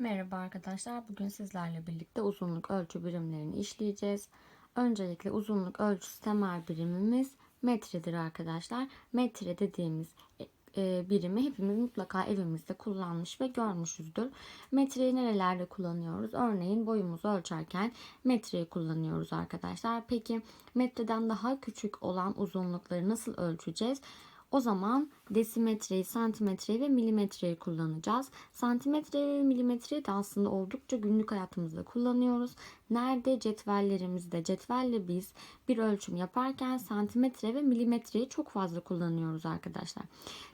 Merhaba arkadaşlar. Bugün sizlerle birlikte uzunluk ölçü birimlerini işleyeceğiz. Öncelikle uzunluk ölçüsü temel birimimiz metredir arkadaşlar. Metre dediğimiz e, birimi hepimiz mutlaka evimizde kullanmış ve görmüşüzdür. Metreyi nerelerde kullanıyoruz? Örneğin boyumuzu ölçerken metreyi kullanıyoruz arkadaşlar. Peki metreden daha küçük olan uzunlukları nasıl ölçeceğiz? O zaman desimetreyi, santimetreyi ve milimetreyi kullanacağız. Santimetre ve milimetreyi de aslında oldukça günlük hayatımızda kullanıyoruz. Nerede cetvellerimizde, cetvelle biz bir ölçüm yaparken santimetre ve milimetreyi çok fazla kullanıyoruz arkadaşlar.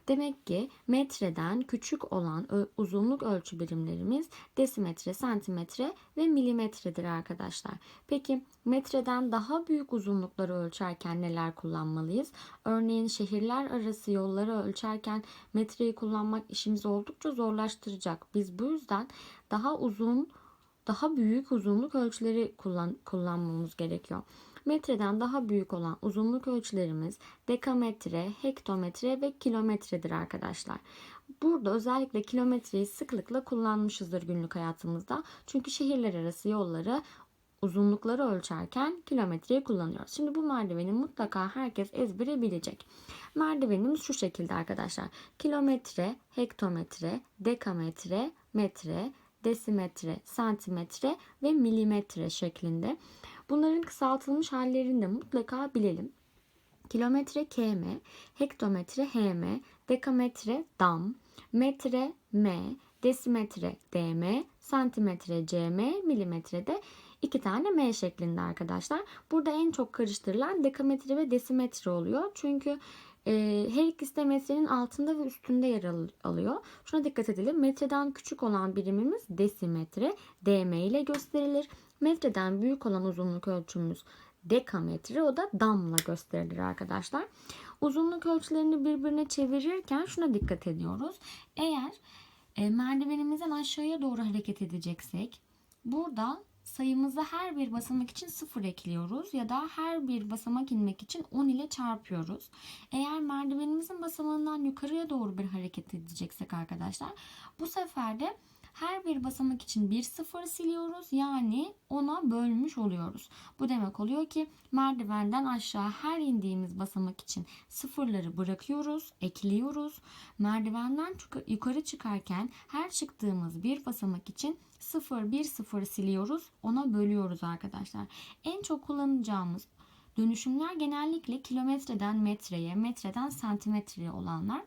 Demek ki metreden küçük olan uzunluk ölçü birimlerimiz desimetre, santimetre ve milimetredir arkadaşlar. Peki metreden daha büyük uzunlukları ölçerken neler kullanmalıyız? Örneğin şehirler arası yolları ölçerken metreyi kullanmak işimizi oldukça zorlaştıracak. Biz bu yüzden daha uzun, daha büyük uzunluk ölçüleri kullan, kullanmamız gerekiyor. Metreden daha büyük olan uzunluk ölçülerimiz dekametre, hektometre ve kilometredir arkadaşlar. Burada özellikle kilometreyi sıklıkla kullanmışızdır günlük hayatımızda. Çünkü şehirler arası yolları uzunlukları ölçerken kilometreyi kullanıyoruz. Şimdi bu merdiveni mutlaka herkes ezbere bilecek. Merdivenimiz şu şekilde arkadaşlar. Kilometre, hektometre, dekametre, metre, desimetre, santimetre ve milimetre şeklinde. Bunların kısaltılmış hallerini de mutlaka bilelim. Kilometre km, hektometre hm, dekametre dam, metre m, desimetre dm, santimetre cm, milimetre de iki tane m şeklinde arkadaşlar. Burada en çok karıştırılan dekametre ve desimetre oluyor. Çünkü e, her ikisi de metrenin altında ve üstünde yer alıyor. Şuna dikkat edelim. Metreden küçük olan birimimiz desimetre, dm ile gösterilir. Metreden büyük olan uzunluk ölçümümüz dekametre o da damla gösterilir arkadaşlar. Uzunluk ölçülerini birbirine çevirirken şuna dikkat ediyoruz. Eğer e, merdivenimizden aşağıya doğru hareket edeceksek burada sayımızı her bir basamak için 0 ekliyoruz ya da her bir basamak inmek için 10 ile çarpıyoruz. Eğer merdivenimizin basamağından yukarıya doğru bir hareket edeceksek arkadaşlar bu sefer de her bir basamak için bir sıfır siliyoruz. Yani ona bölmüş oluyoruz. Bu demek oluyor ki merdivenden aşağı her indiğimiz basamak için sıfırları bırakıyoruz, ekliyoruz. Merdivenden yukarı çıkarken her çıktığımız bir basamak için sıfır bir sıfır siliyoruz. Ona bölüyoruz arkadaşlar. En çok kullanacağımız dönüşümler genellikle kilometreden metreye, metreden santimetreye olanlar.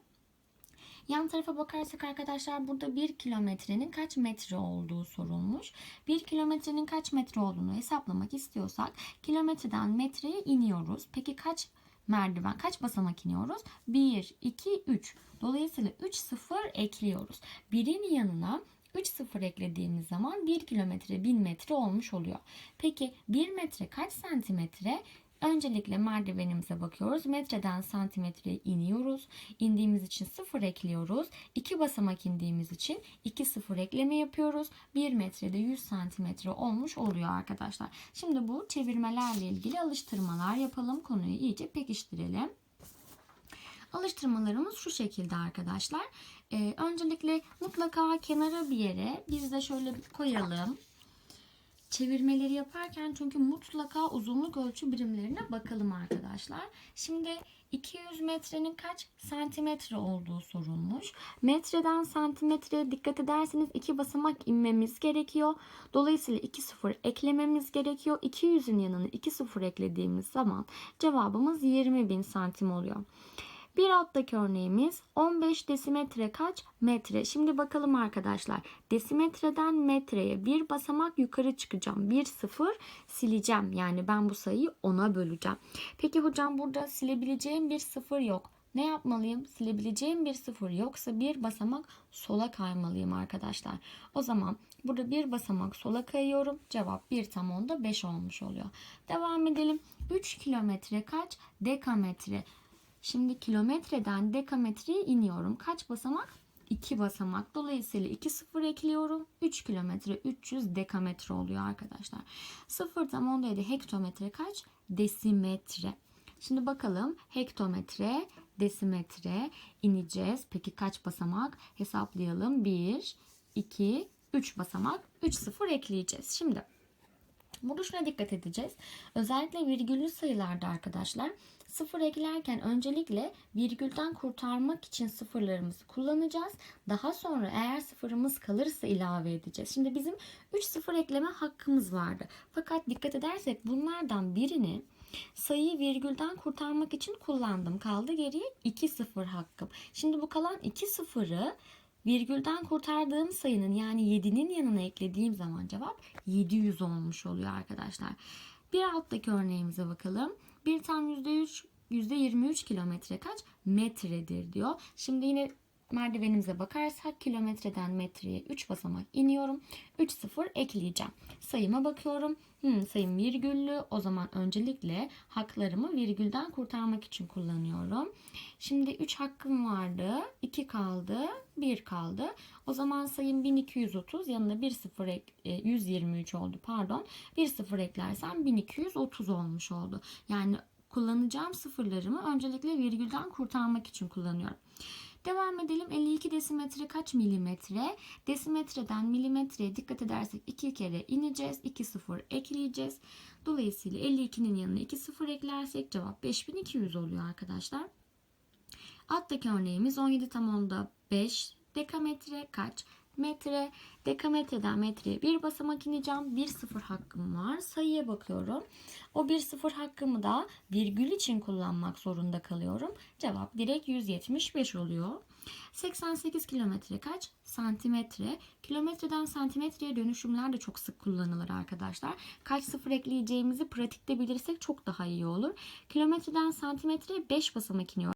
Yan tarafa bakarsak arkadaşlar burada 1 kilometrenin kaç metre olduğu sorulmuş. 1 kilometrenin kaç metre olduğunu hesaplamak istiyorsak kilometreden metreye iniyoruz. Peki kaç merdiven kaç basamak iniyoruz? 1, 2, 3. Dolayısıyla 3 sıfır ekliyoruz. Birin yanına 3 sıfır eklediğimiz zaman 1 kilometre 1000 metre olmuş oluyor. Peki 1 metre kaç santimetre? Öncelikle merdivenimize bakıyoruz. Metreden santimetreye iniyoruz. İndiğimiz için sıfır ekliyoruz. 2 basamak indiğimiz için 2 sıfır ekleme yapıyoruz. 1 metrede 100 santimetre olmuş oluyor arkadaşlar. Şimdi bu çevirmelerle ilgili alıştırmalar yapalım. Konuyu iyice pekiştirelim. Alıştırmalarımız şu şekilde arkadaşlar. Ee, öncelikle mutlaka kenara bir yere biz de şöyle koyalım çevirmeleri yaparken çünkü mutlaka uzunluk ölçü birimlerine bakalım arkadaşlar. Şimdi 200 metrenin kaç santimetre olduğu sorulmuş. Metreden santimetreye dikkat ederseniz iki basamak inmemiz gerekiyor. Dolayısıyla 2 sıfır eklememiz gerekiyor. 200'ün yanına 2 sıfır eklediğimiz zaman cevabımız 20 bin santim oluyor. Bir alttaki örneğimiz 15 desimetre kaç? Metre. Şimdi bakalım arkadaşlar. Desimetreden metreye bir basamak yukarı çıkacağım. Bir sıfır sileceğim. Yani ben bu sayıyı 10'a böleceğim. Peki hocam burada silebileceğim bir sıfır yok. Ne yapmalıyım? Silebileceğim bir sıfır yoksa bir basamak sola kaymalıyım arkadaşlar. O zaman burada bir basamak sola kayıyorum. Cevap 1 tam onda 5 olmuş oluyor. Devam edelim. 3 kilometre kaç? Dekametre. Şimdi kilometreden dekametreye iniyorum. Kaç basamak? 2 basamak. Dolayısıyla 2 sıfır ekliyorum. 3 kilometre 300 dekametre oluyor arkadaşlar. 0 tam 17 hektometre kaç? Desimetre. Şimdi bakalım hektometre, desimetre ineceğiz. Peki kaç basamak? Hesaplayalım. 1, 2, 3 basamak 3 sıfır ekleyeceğiz. Şimdi Burada şuna dikkat edeceğiz. Özellikle virgüllü sayılarda arkadaşlar sıfır eklerken öncelikle virgülden kurtarmak için sıfırlarımızı kullanacağız. Daha sonra eğer sıfırımız kalırsa ilave edeceğiz. Şimdi bizim 3 sıfır ekleme hakkımız vardı. Fakat dikkat edersek bunlardan birini sayıyı virgülden kurtarmak için kullandım. Kaldı geriye 2 sıfır hakkım. Şimdi bu kalan 2 sıfırı virgülden kurtardığım sayının yani 7'nin yanına eklediğim zaman cevap 700 olmuş oluyor arkadaşlar. Bir alttaki örneğimize bakalım. Bir tam %3 %23 kilometre kaç metredir diyor. Şimdi yine merdivenimize bakarsak kilometreden metreye 3 basamak iniyorum. 3 sıfır ekleyeceğim. Sayıma bakıyorum. Hmm, sayım virgüllü. O zaman öncelikle haklarımı virgülden kurtarmak için kullanıyorum. Şimdi 3 hakkım vardı. 2 kaldı. 1 kaldı. O zaman sayım 1230 yanına 1 sıfır ek, e, 123 oldu pardon. 1 sıfır eklersem 1230 olmuş oldu. Yani kullanacağım sıfırlarımı öncelikle virgülden kurtarmak için kullanıyorum. Devam edelim. 52 desimetre kaç milimetre? Desimetreden milimetreye dikkat edersek 2 kere ineceğiz. 2 sıfır ekleyeceğiz. Dolayısıyla 52'nin yanına 2 sıfır eklersek cevap 5200 oluyor arkadaşlar. Alttaki örneğimiz 17 tam onda 5 dekametre kaç? Metre. Dekametreden metreye bir basamak ineceğim. Bir sıfır hakkım var. Sayıya bakıyorum. O bir sıfır hakkımı da virgül için kullanmak zorunda kalıyorum. Cevap direkt 175 oluyor. 88 kilometre kaç? Santimetre. Kilometreden santimetreye dönüşümler de çok sık kullanılır arkadaşlar. Kaç sıfır ekleyeceğimizi pratikte bilirsek çok daha iyi olur. Kilometreden santimetreye 5 basamak iniyor.